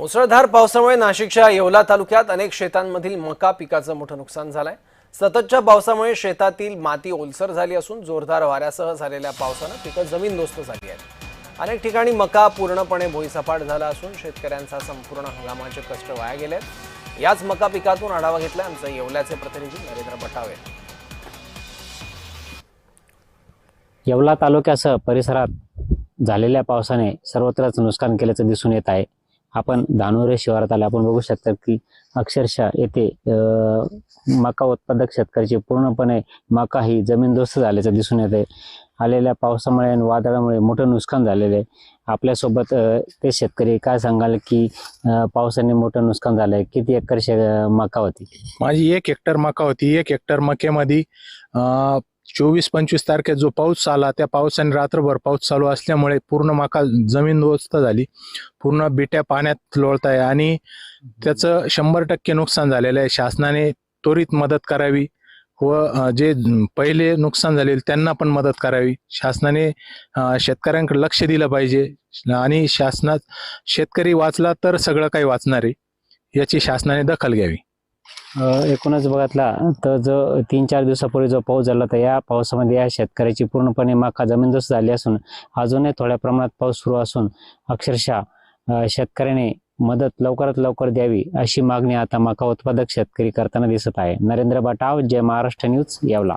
मुसळधार पावसामुळे नाशिकच्या येवला तालुक्यात अनेक शेतांमधील मका पिकाचं मोठं नुकसान झालंय. सततच्या पावसामुळे शेतातील माती ओलसर झाली असून जोरदार वाऱ्यासह झालेल्या पावसानं पिकं जमीनदोस्त झाली आहेत. अनेक ठिकाणी मका पूर्णपणे भुईसपाट झाला असून शेतकऱ्यांचा संपूर्ण हंगामाचे कष्ट वाया गेले याच मका पिकातून आढावा घेतला आमचे येवल्याचे प्रतिनिधी नरेंद्र बटावे येवला तालुक्यासह परिसरात झालेल्या पावसाने सर्वत्रच नुकसान केल्याचं दिसून येत आहे. आपण धानोरे शिवारात आले आपण बघू शकता की अक्षरशः येथे मका उत्पादक शेतकऱ्याची पूर्णपणे मका ही जमीनदोस्त झाल्याचं दिसून येत आहे आलेल्या पावसामुळे आणि वादळामुळे मोठं नुकसान झालेलं आहे. आपल्यासोबत ते शेतकरी काय सांगाल की पावसाने मोठं नुकसान झालंय? किती एकर शे मका होती? माझी एक हेक्टर मका होती. एक हेक्टर मक्यामध्ये चोवीस पंचवीस तारखेत जो पाऊस आला त्या पावसाने रात्रभर पाऊस चालू असल्यामुळे पूर्ण माका जमीन दोस्त झाली. पूर्ण बिट्या पाण्यात लोळत आहे आणि त्याचं शंभर टक्के नुकसान झालेलं आहे. शासनाने त्वरित मदत करावी व जे पहिले नुकसान झालेले त्यांना पण मदत करावी. शासनाने शेतकऱ्यांकडे लक्ष दिलं पाहिजे आणि शासनात शेतकरी वाचला तर सगळं काही वाचणार आहे याची शासनाने दखल घ्यावी. एकूणच बघितला तर जो तीन चार दिवसापूर्वी जो पाऊस झाला तर या पावसामध्ये या शेतकऱ्याची पूर्णपणे माका जमीनदोस्त झाली असून अजूनही थोड्या प्रमाणात पाऊस सुरू असून अक्षरशः शेतकऱ्याने मदत लवकरात लवकर द्यावी अशी मागणी आता मका उत्पादक शेतकरी करताना दिसत आहे. नरेंद्र बटाव जय महाराष्ट्र न्यूज यावला.